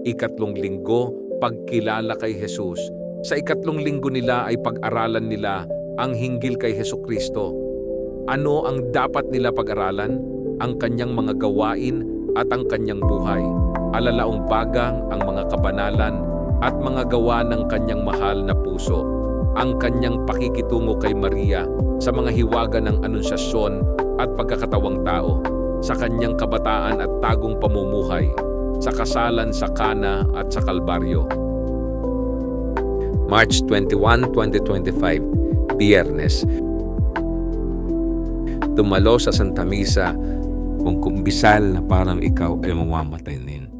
Ikatlong linggo, pagkilala kay Jesus. Sa ikatlong linggo nila ay pag-aralan nila ang hinggil kay Heso Kristo. Ano ang dapat nila pag-aralan? Ang kanyang mga gawain at ang kanyang buhay. Alalaong bagang ang mga kabanalan at mga gawa ng kanyang mahal na puso. Ang kanyang pakikitungo kay Maria sa mga hiwaga ng anunsasyon at pagkakatawang tao, sa kanyang kabataan at tagong pamumuhay, sa kasalan sa Kana at sa Kalbaryo. March 21, 2025, Biyernes. Tumalo sa Santa Misa kung kumbisal na parang ikaw ay mamamatay din.